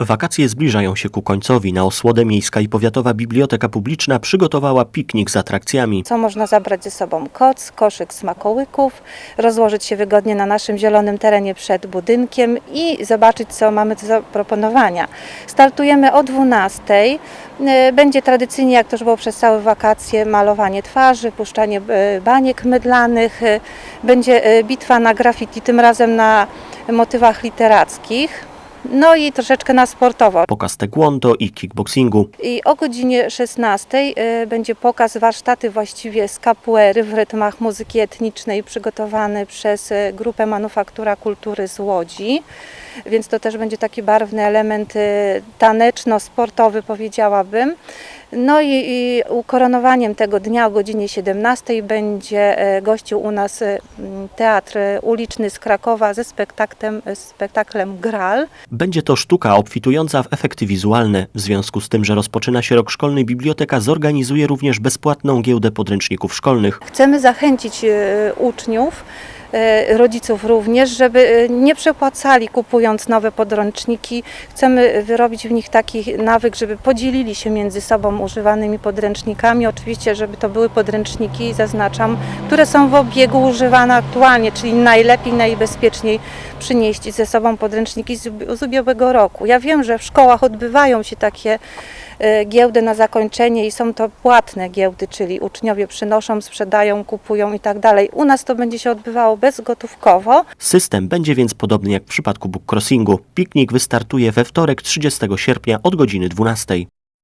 Wakacje zbliżają się ku końcowi. Na osłodę Miejska i Powiatowa Biblioteka Publiczna przygotowała piknik z atrakcjami. Co można zabrać ze sobą? Koc, koszyk smakołyków, rozłożyć się wygodnie na naszym zielonym terenie przed budynkiem i zobaczyć, co mamy do zaproponowania. Startujemy o 12. E, Będzie tradycyjnie, jak to już było przez całe wakacje, malowanie twarzy, puszczanie e, baniek mydlanych. E, Będzie bitwa na graffiti, tym razem na motywach literackich. No i troszeczkę na sportowo. Pokaz taekwondo i kickboxingu. I o godzinie 16 y, będzie pokaz warsztaty właściwie z capoeiry w rytmach muzyki etnicznej przygotowany przez y, grupę Manufaktura Kultury z Łodzi. Więc to też będzie taki barwny element y, taneczno-sportowy powiedziałabym. No i, i ukoronowaniem tego dnia o godzinie 17 będzie y, gościł u nas m, teatr uliczny z Krakowa ze spektaklem, spektaklem Gral. Będzie to sztuka obfitująca w efekty wizualne. W związku z tym, że rozpoczyna się rok szkolny, biblioteka zorganizuje również bezpłatną giełdę podręczników szkolnych. Chcemy zachęcić e, uczniów, e, rodziców również, żeby e, nie przepłacali kupując nowe podręczniki. Chcemy wyrobić w nich taki nawyk, żeby podzielili się między sobą używanymi podręcznikami. Oczywiście, żeby to były podręczniki, zaznaczam, które są w obiegu używane aktualnie, czyli najlepiej, najbezpieczniej przynieść ze sobą podręczniki z, z ubiegłego roku. Ja wiem, że w szkołach odbywają się takie e, giełdy na zakończenie i są to płatne giełdy, czyli uczniowie przynoszą, sprzedają, kupują i tak dalej. U nas to będzie się odbywało bezgotówkowo. System będzie więc podobny jak w przypadku bookcrossingu. Piknik wystartuje we wtorek 30 sierpnia od godziny 12.